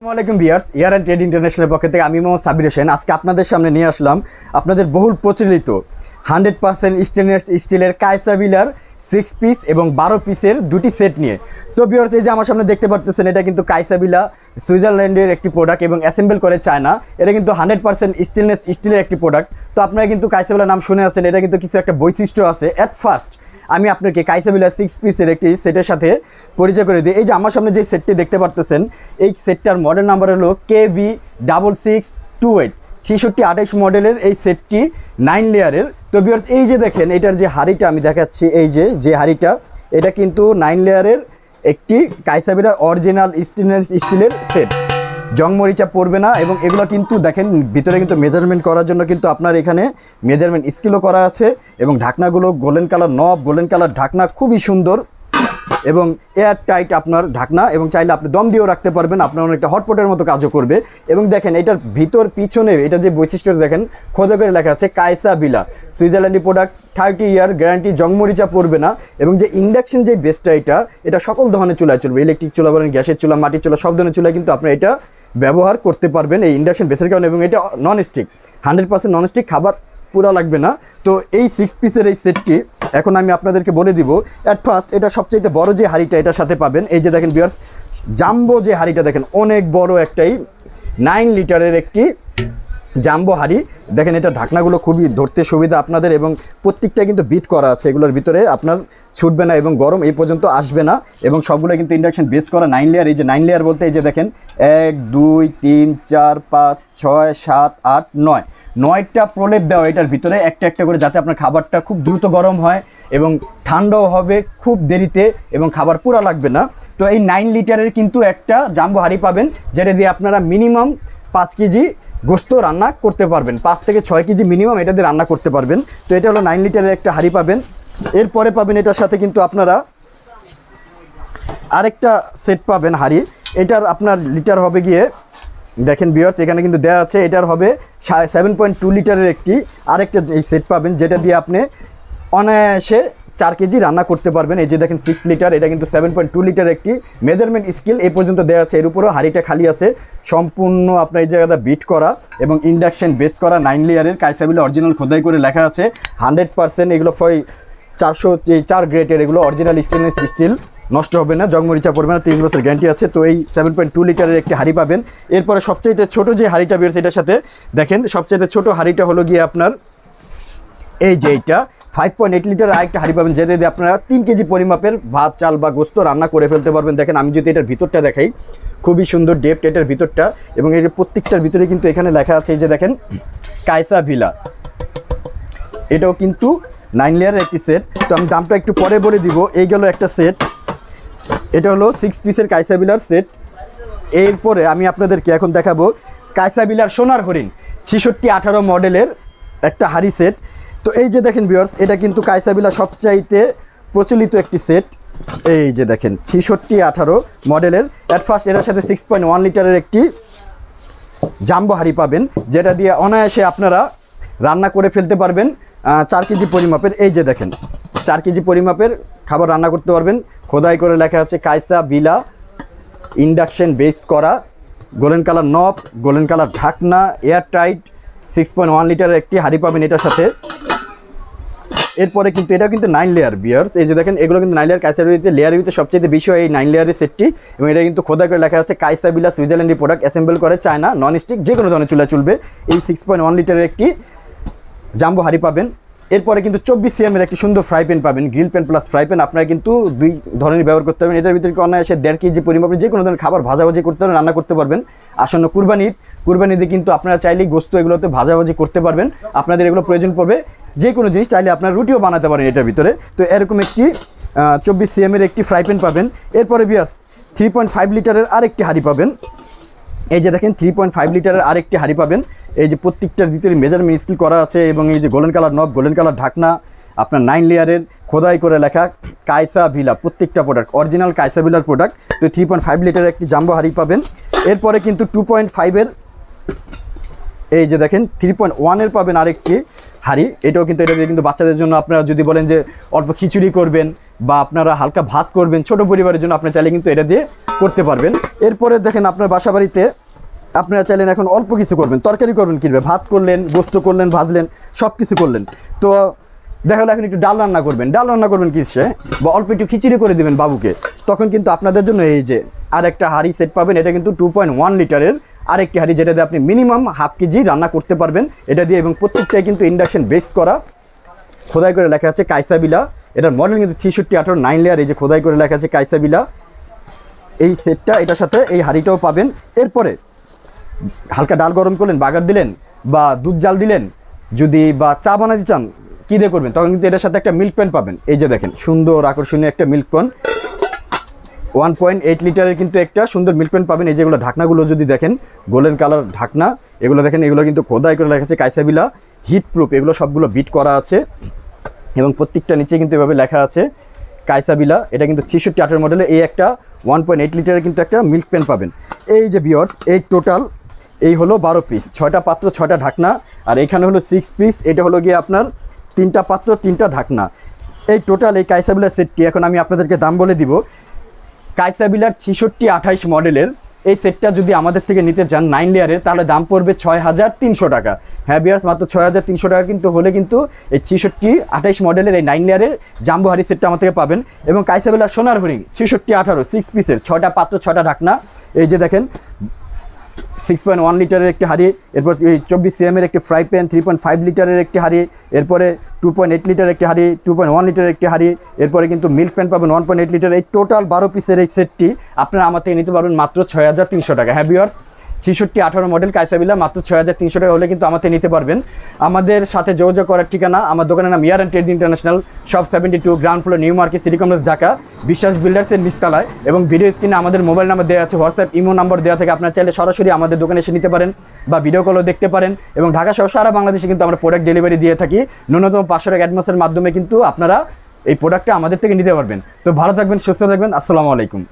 আসসালামাইকুম bears year and trade international পক্ষ থেকে আমি মোহাম্মদ সাবির হোসেন। আজকে আপনাদের সামনে নিয়ে আসলাম আপনাদের বহুল প্রচলিত হান্ড্রেড পার্সেন্ট স্টেনলেস স্টিলের কায়সাবিলার সিক্স পিস এবং বারো পিসের দুটি সেট নিয়ে। তো বিয়ার্স এই যে আমার সামনে দেখতে পারতেছেন, এটা কিন্তু কাইসাবিলা সুইজারল্যান্ডের একটি প্রোডাক্ট এবং অ্যাসেম্বল করে চায়না। এটা কিন্তু হান্ড্রেড পার্সেন্ট স্টেনলেস স্টিলের একটি প্রোডাক্ট তো আপনারা কিন্তু কাইসাবিলা নাম শুনে আছেন, এটা কিন্তু কিছু একটা বৈশিষ্ট্য আছে। অ্যাট ফার্স্ট আমি আপনাকে কাইসাবিলা সিক্স পিসের একটি সেটের সাথে পরিচয় করে দিই। এই যে আমার সামনে যে সেটটি দেখতে পারতেছেন, এই সেটটার মডেল নাম্বার হলো K B double six two eight ছেষট্টি আঠাইশ মডেলের এই সেটটি নাইন লেয়ারের তো বিয়ার্স এই যে দেখেন, এটার যে হাড়িটা আমি দেখাচ্ছি, এই যে যে হাড়িটা, এটা কিন্তু নাইন লেয়ারের একটি কাইসাবিলার অরিজিনাল স্টেনলেস স্টিলের সেট জং মরিচা পড়বে না এবং এগুলো কিন্তু দেখেন, ভিতরে কিন্তু মেজারমেন্ট করার জন্য কিন্তু আপনার এখানে মেজারমেন্ট স্কিলও করা আছে এবং ঢাকনাগুলো golden colour knob golden colour ঢাকনা খুবই সুন্দর। এবং এয়ার টাইট আপনার ঢাকনা এবং চাইলে আপনি দম দিয়েও রাখতে পারবেন, আপনার অনেকটা হটপটের মতো কাজও করবে। এবং দেখেন, এটার ভিতর পিছনে, এটা যে বৈশিষ্ট্য দেখেন খোদা করে লেখা আছে, কায়সা বিলা। সুইজারল্যান্ডি প্রোডাক্ট থার্টি ইয়ার গ্যারান্টি জংমরিচা পড়বে না এবং যে ইন্ডাকশন যে বেসটা এটা এটা সকল ধরনের চুলায় চলবে। ইলেকট্রিক চুলা বলেন, গ্যাসের চুলা, মাটির চুলা, সব ধরনের চুলায় কিন্তু আপনার এটা ব্যবহার করতে পারবেন এই ইন্ডাকশন বেসের কারণে এবং এটা non stick hundred percent non stick খাবার পুরা লাগবে না। তো এই সিক্স পিসের এই সেটটি এখন আমি আপনাদেরকে বলে দিব অ্যাট ফার্স্ট এটা সবচেয়ে বড় যে হাড়িটা এটার সাথে পাবেন, এই যে দেখেন বিয়ার্স জাম্বো যে হাড়িটা দেখেন, অনেক বড় একটাই নাইন লিটারের একটি জাম্বো হাঁড়ি দেখেন এটা ঢাকনাগুলো খুবই ধরতে সুবিধা আপনাদের এবং প্রত্যেকটা কিন্তু বিট করা আছে এগুলোর ভিতরে। আপনার ছুটবে না এবং গরম এই পর্যন্ত আসবে না এবং সবগুলো কিন্তু ইন্ডাকশন বেস করা নাইন লেয়ার এই যে নাইন লেয়ার বলতে এই যে দেখেন, এক, দুই, তিন, চার, পাঁচ, ছয়, সাত, আট, নয়। নয়টা প্রলেপ দেওয়া এটার ভিতরে একটা একটা করে যাতে আপনার খাবারটা খুব দ্রুত গরম হয় এবং ঠান্ডাও হবে খুব দেরিতে এবং খাবার পুরা লাগবে না। তো এই নাইন লিটারের কিন্তু একটা জাম্বো হাঁড়ি পাবেন, যেটা দিয়ে আপনারা মিনিমাম পাঁচ কেজি গোস্ত রান্না করতে পারবেন। পাঁচ থেকে ছয় কেজি মিনিমাম এটা দিয়ে রান্না করতে পারবেন। তো এটা হলো নাইন লিটারের একটা হাঁড়ি পাবেন। এরপরে পাবেন এটার সাথে কিন্তু আপনারা আরেকটা সেট পাবেন হাঁড়ি। এটার আপনার লিটার হবে গিয়ে, দেখেন বিয়ার্স এখানে কিন্তু দেওয়া আছে, এটার হবে সেভেন পয়েন্ট টু লিটারের একটি আরেকটা সেট পাবেন, যেটা দিয়ে আপনি অনায়াসে চার কেজি রান্না করতে পারবেন। এই যে দেখেন সিক্স লিটার এটা কিন্তু সেভেন পয়েন্ট টু লিটার একটি মেজারমেন্ট স্কিল এই পর্যন্ত দেওয়া আছে। এর উপরেও হাঁড়িটা খালি আছে। সম্পূর্ণ আপনার এই জায়গাটা বিট করা এবং ইন্ডাকশন বেস করা নাইন লেয়ারের কাইসাবিলে অরিজিনাল খোদাই করে লেখা আছে। হান্ড্রেড পার্সেন্ট এগুলো ফয় চারশো চার গ্রেটের এগুলো অরিজিনাল স্টেনলেস স্টিল নষ্ট হবে না জংমরিচা পড়বে না, তিরিশ বছর গ্যারান্টি আছে। তো এই সেভেন পয়েন্ট টু লিটারের একটি হাঁড়ি পাবেন। এরপরে সবচেয়ে ছোটো যে হাঁড়িটা বেরোছে এটার সাথে, দেখেন সবচেয়ে ছোট হাঁড়িটা হলো গিয়ে আপনার এই যে এইটা। ফাইভ পয়েন্ট এইট লিটার আরেকটা হাঁড়ি পাবেন যেতে আপনারা তিন কেজি পরিমাপের ভাত, চাল বা গোস্ত রান্না করে ফেলতে পারবেন। দেখেন, আমি যদি এটার ভিতরটা দেখাই, খুবই সুন্দর ডেপট এটার ভিতরটা এবং এর প্রত্যেকটার ভিতরে কিন্তু এখানে লেখা আছে এই যে দেখেন, কায়সা ভিলা। এটাও কিন্তু নাইন লেয়ারের একটি সেট তো আমি দামটা একটু পরে বলে দিব। এই গেল একটা সেট এটা হলো সিক্স পিসের কাইসাবিলার সেট এরপরে আমি আপনাদেরকে এখন দেখাবো কাইসাবিলার সোনার হরিণ, ছিষট্টি আঠারো মডেলের একটা হাড়ি সেট তো এই যে দেখেন বিয়ার্স এটা কিন্তু কাইসাবিলা সবচাইতে প্রচলিত একটি সেট এই যে দেখেন, ছিষট্টি আঠারো মডেলের। অ্যাট ফার্স্ট এটার সাথে সিক্স পয়েন্ট ওয়ান লিটারের একটি জাম্বো হাঁড়ি পাবেন, যেটা দিয়ে অনায়াসে আপনারা রান্না করে ফেলতে পারবেন চার কেজি পরিমাপের। এই যে দেখেন, চার কেজি পরিমাপের খাবার রান্না করতে পারবেন। খোদাই করে লেখা আছে কায়সা বিলা ইন্ডাকশন বেস করা, golden colour knob, golden colour ঢাকনা air tight six point one লিটারের একটি হাঁড়ি পাবেন এটার সাথে। এরপরে কিন্তু এটা কিন্তু নাইন লেয়ার বিয়ার্স এই যে দেখেন, এগুলো কিন্তু নাইন লেয়ার কাইসাবিলিতে লেয়ার ভিতরে সবচেয়ে বেশি হয় এই নাইন লেয়ারের সেটটি এবং এটা কিন্তু খোদা করে লেখা আছে, কাইসাবিলা সুইজারল্যান্ডি প্রোডাক্ট অ্যাসেম্বল করে চায়না নন স্টিক যে কোনো ধরনের চুলা চলবে। এই সিক্স পয়েন্ট ওয়ান লিটারের একটি জাম্বো হাঁড়ি পাবেন। এরপরে কিন্তু চব্বিশ সিএমের একটি সুন্দর ফ্রাই প্যান পাবেন grill pan plus fry pan আপনারা কিন্তু দুই ধরনের ব্যবহার করতে পারবেন। এটার ভিতরে অনায়াসে দেড় কেজি পরিমাপে যে কোনো ধরনের খাবার ভাজাভাজি করতে পারবেন, রান্না করতে পারবেন। আসন্ন কুরবানি ঈদ কুরবানি কিন্তু আপনারা চাইলেই গোস্ত এগুলোতে ভাজাভাজি করতে পারবেন। আপনাদের এগুলো প্রয়োজন পড়বে। যে কোনো জিনিস চাইলে আপনার রুটিও বানাতে পারেন এটার ভিতরে। তো এরকম একটি চব্বিশ সিএমের একটি ফ্রাই প্যান পাবেন। এরপরে বিয়াস থ্রি পয়েন্ট ফাইভ লিটারের আরেকটি হাঁড়ি পাবেন। এই যে দেখেন থ্রি পয়েন্ট ফাইভ লিটারের আরেকটি হাঁড়ি পাবেন। এই যে প্রত্যেকটার ভিতরে মেজারমেন্ট স্কিল করা আছে এবং এই যে golden colour knob golden colour ঢাকনা, আপনার নাইন লেয়ারের খোদাই করে লেখা কায়সা ভিলা, প্রত্যেকটা প্রোডাক্ট অরিজিনাল কায়সা ভিলার প্রোডাক্ট তো থ্রি পয়েন্ট ফাইভ লিটারের একটি জাম্বো হাঁড়ি পাবেন। এরপরে কিন্তু টু পয়েন্ট ফাইভের এই যে দেখেন থ্রি পয়েন্ট ওয়ানের পাবেন আরেকটি। হাঁড়ি, এটাও কিন্তু এটা কিন্তু বাচ্চাদের জন্য আপনারা যদি বলেন যে অল্প খিচুড়ি করবেন বা আপনারা হালকা ভাত করবেন, ছোট পরিবারের জন্য আপনার চাইলে কিন্তু এটা দিয়ে করতে পারবেন। এরপরে দেখেন আপনার বাসা বাড়িতে আপনারা চাইলেন এখন অল্প কিছু করবেন। তরকারি করবেন কিনবে ভাত করলেন, গোস্ত করলেন, ভাজলেন সব কিছু করলেন। তো দেখা গেলো এখন একটু ডাল রান্না করবেন। ডাল রান্না করবেন কিসে বা অল্প একটু খিচুড়ি করে দিবেন বাবুকে। তখন কিন্তু আপনাদের জন্য এই যে আর একটা হাঁড়ি সেট পাবেন, এটা কিন্তু টু পয়েন্ট ওয়ান লিটারের আরেকটি হাঁড়ি যেটা দিয়ে আপনি মিনিমাম হাফ কেজি রান্না করতে পারবেন। এটা দিয়ে এবং প্রত্যেকটাই কিন্তু ইন্ডাকশন বেস করা। খোদাই করে লেখা আছে কাইসাবিলা এটার মডেল কিন্তু ছিষট্টি, আঠারো নাইন লেয়ার এই যে খোদাই করে লেখা আছে কাইসাবিলা এই সেটটা এটার সাথে এই হাঁড়িটাও পাবেন। এরপরে হালকা ডাল গরম করলেন, বাগার দিলেন, বা দুধ জাল দিলেন, যদি বা চা বানাতে চান, কী দিয়ে করবেন? তখন কিন্তু এটার সাথে একটা মিল্ক প্যান পাবেন। এই যে দেখেন, সুন্দর আকর্ষণীয় একটা milk pan one point eight লিটারের কিন্তু একটা সুন্দর মিল্ক প্যান পাবেন। এই যেগুলো ঢাকনাগুলো যদি দেখেন গোল্ডেন কালার ঢাকনা, এগুলো দেখেন, এগুলো কিন্তু খোদাই করে লেখা আছে কাইসাবিলা হিট প্রুফ এগুলো সবগুলো বিট করা আছে। এবং প্রত্যেকটা নিচে কিন্তু এভাবে লেখা আছে কাইসাবিলা। এটা কিন্তু ছেষট্টি আটের মডেলে এই একটা ওয়ান পয়েন্ট এইট লিটারের কিন্তু একটা মিল্ক প্যান পাবেন। এই যে বিয়ার্স এই টোটাল এই হলো বারো পিস ছয়টা পাত্র, ছয়টা ঢাকনা। আর এখানে হলো সিক্স পিস এটা হলো গিয়ে আপনার তিনটা পাত্র, তিনটা ঢাকনা। এই টোটাল এই কাইসাবিলা সেটটি এখন আমি আপনাদেরকে দাম বলে দিব। কাইসাবিলার ছেষট্টি আঠাইশ মডেলের। এই সেটটা যদি আমাদের থেকে নিতে চান নাইন লেয়ারের তাহলে দাম পড়বে ছয় হাজার তিনশো টাকা। হ্যাঁ বিয়ার্স মাত্র ছয় হাজার তিনশো টাকা কিন্তু হলে কিন্তু এই ছেষট্টি আঠাইশ মডেলের এই নাইন লেয়ারের জাম্বুহারি সেটটা আমার থেকে পাবেন। এবং কাইসাবিলার সোনার হরিং ছেষট্টি আঠারো সিক্স পিসের ছটা পাত্র ছটা ঢাকনা। এই যে দেখেন সিক্স পয়েন্ট ওয়ান লিটারের একটি হাড়ি, এরপর এই চব্বিশ সিএমের একটি fry pan three point five লিটারের একটি হাড়ি, এরপরে টু পয়েন্ট এইট লিটারের একটি হাড়ি টু পয়েন্ট ওয়ান লিটারের একটি হাড়ি, এরপরে কিন্তু মিল্ক প্যান পাবেন ওয়ান পয়েন্ট এইট লিটার এই টোটাল বারো পিসের এই সেটটি আপনারা আমার থেকে নিতে পারবেন মাত্র ছয় হাজার তিনশো টাকা। হ্যাঁ বিয়ার্স ছেষট্টি, আঠারো মডেল কাইসাবিলা মাত্র ছয় হাজার তিনশো টাকা হলে কিন্তু থেকে নিতে পারবেন। আমাদের সাথে যোগাযোগ করার ঠিকানা, আমার দোকানের নাম year and trade international, shop seventy two ground floor, new market, city complex, Dhaka. বিশ্বাস বিল্ডার্সের নিস্তালায় এবং ভিডিও স্ক্রিনে আমাদের মোবাইল নাম্বার দেওয়া আছে হোয়াটসঅ্যাপ ইমো নাম্বার দেওয়া থাকে। আপনার চাইলে সরাসরি আমাদের দোকানে এসে নিতে পারেন বা ভিডিও কলও দেখতে পারেন। এবং ঢাকা সহ সারা বাংলাদেশে কিন্তু আমরা প্রোডাক্ট ডেলিভারি দিয়ে থাকি। ন্যূনতম পাঁচশো টাকা অ্যাডভান্সের মাধ্যমে কিন্তু আপনারা এই প্রোডাক্টটা আমাদের থেকে নিতে পারবেন। তো ভালো থাকবেন, সুস্থ থাকবেন। আসসালামু আলাইকুম।